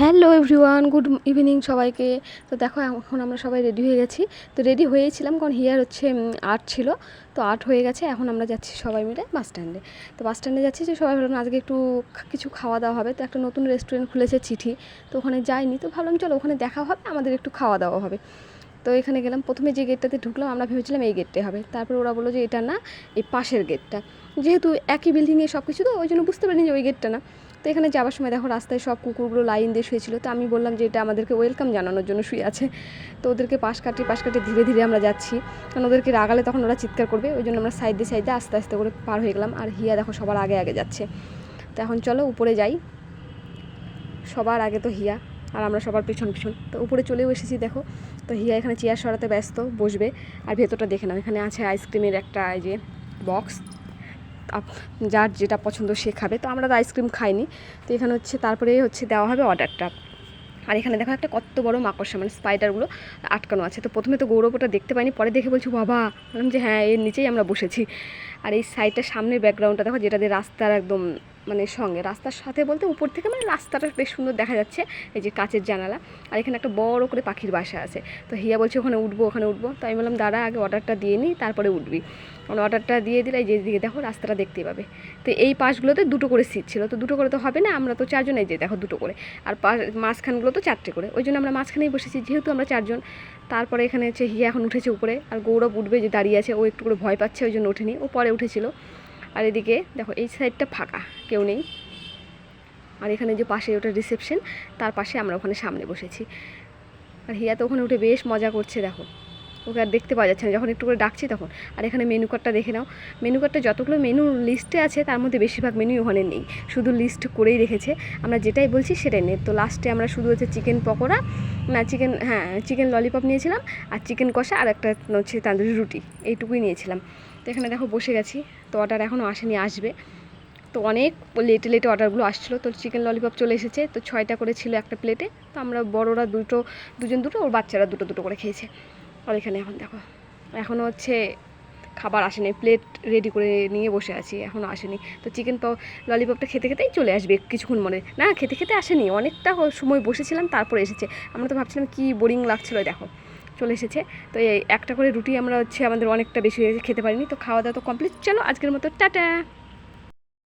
Hello everyone, good evening সবাইকে। তো দেখো, এখন আমরা সবাই রেডি হয়ে গেছি। তো রেডি হয়েছিলাম, কারণ হিয়ার হচ্ছে আর্ট ছিল। তো আর্ট হয়ে গেছে, এখন আমরা যাচ্ছি সবাই মিলে বাস স্ট্যান্ডে। তো বাস স্ট্যান্ডে যাচ্ছি যে সবাই ভাবলাম আজকে একটু কিছু খাওয়া দাওয়া হবে। তো একটা নতুন রেস্টুরেন্ট খুলেছে চিঠি। তো ওখানে যাইনি, তো ভাবলাম চলো ওখানে দেখা হবে, আমাদের একটু খাওয়া দাওয়া হবে। তো এখানে গেলাম, প্রথমে যে গেটটাতে ঢুকলাম, আমরা ভেবেছিলাম এই গেটটাই হবে। তারপর ওরা বলল যে এটা না, এই পাশের গেটটা যেহেতু একই বিল্ডিংয়ে সব কিছু তো ওই জন্য বুঝতে পারিনি যে ওই গেটটা না। তো এখানে যাওয়ার সময় দেখো রাস্তায় সব কুকুরগুলো লাইন দিয়ে শুয়েছিল। তো আমি বললাম যে এটা আমাদেরকে ওয়েলকাম জানানোর জন্য শুয়ে আছে। তো ওদেরকে পাশ কাটিয়ে পাশ কাটিয়ে ধীরে ধীরে আমরা যাচ্ছি। কারণ ওদেরকে রাগালে তখন ওরা চিৎকার করবে, ওই জন্য আমরা সাইড দিয়ে সাইড দিয়ে আস্তে আস্তে করে পার হয়ে গেলাম। আর হিয়া দেখো সবার আগে আগে যাচ্ছে। তো এখন চলো উপরে যাই। সবার আগে তো হিয়া, আর আমরা সবার পিছন পিছন। তো উপরে চলেও এসেছি দেখো। তো হিয়া এখানে চেয়ার সরাতে ব্যস্ত, বসবে। আর ভেতরটা দেখে নাও, এখানে আছে আইসক্রিমের একটা এই যে বক্স যার যেটা পছন্দ সে খাবে। তো আমরা তো আইসক্রিম খাইনি। তো এখানে হচ্ছে, তারপরে হচ্ছে দেওয়া হবে অর্ডারটা। আর এখানে দেখো একটা কত বড় মাকড়সা মানে স্পাইডারগুলো আটকানো আছে। তো প্রথমে তো গৌরবটা দেখতে পাইনি, পরে দেখে বলছি, বাবা! বললাম যে হ্যাঁ এর নিচেই আমরা বসেছি। আর এই সাইডটা সামনের ব্যাকগ্রাউন্ডটা দেখো, যেটা দিয়ে রাস্তার একদম মানে সঙ্গে। রাস্তার সাথে বলতে উপর থেকে মানে রাস্তাটা বেশ সুন্দর দেখা যাচ্ছে, এই যে কাচের জানালা। আর এখানে একটা বড় করে পাখির বাসা আছে। তো হিয়া বলছে, ওখানে উঠবো ওখানে উঠবো। তো আমি বললাম, দাঁড়া, আগে অর্ডারটা দিয়ে নিই, তারপরে উঠবি। কারণ অর্ডারটা দিয়ে দিলে এই যে দিকে দেখো, রাস্তাটা দেখতেই পাবে। তো এই পাশগুলোতে দুটো করে সিট ছিল। তো দুটো করে তো হবে না, আমরা তো চারজন যে দেখো দুটো করে। আর মাঝখানগুলো তো চারটে করে। ওই জন্য আমরা মাঝখানেই বসেছি, যেহেতু আমরা চারজন। তারপরে এখানে হচ্ছে হিয়া এখন উঠেছে উপরে। আর গৌরব উঠবে যে দাঁড়িয়ে আছে, ও একটু করে ভয় পাচ্ছে, ওই জন্য ওঠেনি। ও পরে উঠেছিল। আর এদিকে দেখো, এই সাইডটা ফাঁকা, কেউ নেই। আর এখানে যে পাশে ওটা রিসেপশন তার পাশে আমরা ওখানে সামনে বসেছি। আর হিয়া তো ওখানে উঠে বেশ মজা করছে, দেখো। ওকে আর দেখতে পাওয়া যাচ্ছে না। যখন একটু করে ডাকছি তখন। আর এখানে মেনু কার্ডটা দেখে নাও। মেনু কার্ডটা যতগুলো মেনু লিস্টে আছে, তার মধ্যে বেশিরভাগ মেনু ওখানে নেই। শুধু লিস্ট করেই রেখেছে। আমরা যেটাই বলছি সেটাই নেই। তো লাস্টে আমরা শুধু হচ্ছে চিকেন পকোড়া, না চিকেন হ্যাঁ চিকেন ললিপপ নিয়েছিলাম, আর চিকেন কষা, আর একটা হচ্ছে তান্দুরি রুটি। এইটুকুই নিয়েছিলাম। তো এখানে দেখো বসে গেছি। তো অর্ডার এখনও আসেনি, আসবে। তো অনেক লেটে লেটে অর্ডারগুলো আসছিল। তো চিকেন ললিপপ চলে এসেছে। তো ছয়টা করে ছিল একটা প্লেটে তো আমরা বড়রা দুটো, দুজন দুটো, ওর বাচ্চারা দুটো দুটো করে খেয়েছে। আর এখানে এখন দেখো এখনও হচ্ছে খাবার আসেনি প্লেট রেডি করে নিয়ে বসে আছি এখনও আসেনি। তো চিকেন ললিপপটা খেতে খেতেই চলে আসবে কিছুক্ষণ মনে। না, খেতে খেতে আসেনি, অনেকটা সময় বসেছিলাম, তারপরে এসেছে। আমরা তো ভাবছিলাম কি বোরিং লাগছিল, দেখো, চলে এসেছে। তো এই একটা করে রুটি আমরা হচ্ছে আমাদের অনেকটা বেশি হয়ে খেতে পারিনি। তো খাওয়া দাওয়া তো কমপ্লিট চলো আজকের মতো, টাটা!